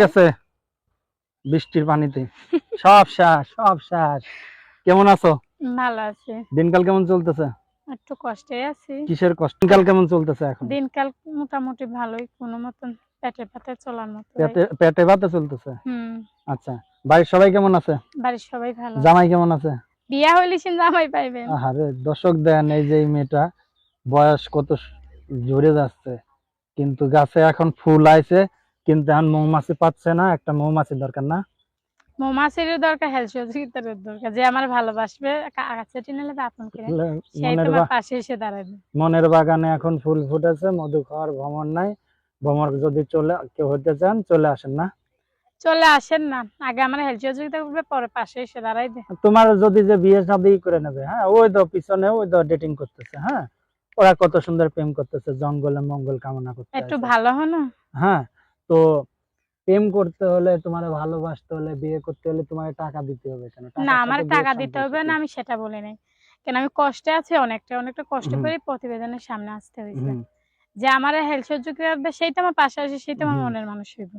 আছে বৃষ্টির পানিতে। সব শেষ সব শেষ। কেমন আছো? ভালো আছে। দিনকাল কেমন চলতেছে? একটু কষ্টে আছি। কিসের কষ্ট? দিনকাল কেমন চলতেছে এখন? দিনকাল মোটামুটি ভালোই কোনো মতন পেটে পাতে চলার মতো পেটে পেটে ভাতে চলতেছে? হুম। আচ্ছা বাড়ির সবাই কেমন আছে? বাড়ির সবাই ভালো। জামাই কেমন আছে? বিয়া হইলে সিন জামাই পাইবেন। আরে দর্শক দেন এই যে এই মেয়েটা বয়স কত ঝরে যাচ্ছে। কিন্তু গাছে এখন ফুল আইছে কিন্তু এখন মৌমাছি পাচ্ছে না একটা মৌমাছি দরকার না। মৌমাছিরও দরকার হেলথ দরকার। যে আমার ভালোবাসবে কাছে টেনে নেবে আপন করে। সেই মনের তোমার পাশে এসে দাঁড়াবে। মনের বাগানে এখন ফুল ফুটেছে মধু খাওয়ার ভ্রমণ নাই। ভ্রমণ যদি চলে কেউ হতে চান চলে আসেন না। চলে আসেন না। আগে আমার হেলথ সহযোগিতা করবে পরে পাশে এসে দাঁড়াই দে। তোমার যদি যে বিয়ে শাদী করে নেবে হ্যাঁ ওই তো পিছনে ওই তো ডেটিং করতেছে হ্যাঁ। ওরা কত সুন্দর প্রেম করতেছে জঙ্গলে মঙ্গল কামনা করতে একটু ভালো হয় না হ্যাঁ তো প্রেম করতে হলে তোমার ভালোবাসতে হলে বিয়ে করতে হলে তোমার টাকা দিতে হবে কেন? না আমার টাকা দিতে হবে না আমি সেটা বলি নাই। কেন আমি কষ্টে আছি অনেকটা অনেকটা কষ্ট করে প্রতিবেদনের সামনে আসতে হয়েছে। যে আমার হেলথ সহযোগিতা সেটা আমার পাশে আসে সেইটা আমার মনের মানুষ হইব।